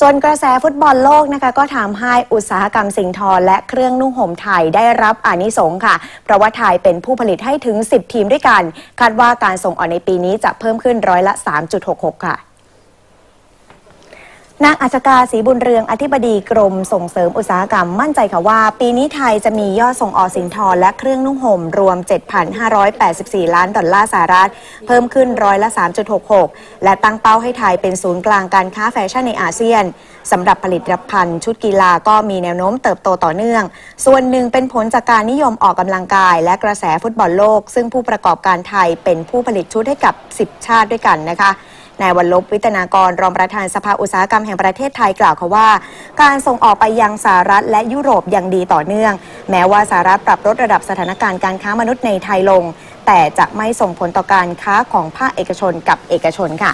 ส่วนกระแสฟุตบอลโลกนะคะก็ทำให้อุตสาหกรรมสิ่งทอและเครื่องนุ่งห่มไทยได้รับอานิสงค์ค่ะ เพราะว่าไทยเป็นผู้ผลิตให้ถึง 10 ทีมด้วยกัน คาดว่าการส่งออกในปีนี้จะเพิ่มขึ้นร้อยละ 3.66 ค่ะ นางอัจกาศรีบุญเรืองอธิบดีกรมส่งเสริมอุตสาหกรรมมั่นใจค่ะว่า ปีนี้ไทยจะมียอดส่งออกสินทอและเครื่องนุ่งห่มรวม 7,584 ล้านดอลลาร์สหรัฐ เพิ่มขึ้นร้อยละ 3.66 และตั้งเป้าให้ไทยเป็นศูนย์กลางการค้าแฟชั่นในอาเซียนสำหรับผลิตภัณฑ์ชุดกีฬาก็มีแนวโน้มเติบโตต่อเนื่อง ส่วนหนึ่งเป็นผลจากการนิยมออกกำลังกาย และกระแสฟุตบอลโลก ซึ่งผู้ประกอบการไทยเป็นผู้ผลิตชุดให้กับ 10 ชาติด้วยกันนะคะ นายวันลบวิทนากรรองประธานสภาอุตสาหกรรมแห่งประเทศไทยกล่าวค่ะว่า การส่งออกไปยังสหรัฐและยุโรปยังดีต่อเนื่อง แม้ว่าสหรัฐปรับลดระดับสถานการณ์การค้ามนุษย์ในไทยลง แต่จะไม่ส่งผลต่อการค้าของภาคเอกชนกับเอกชนค่ะ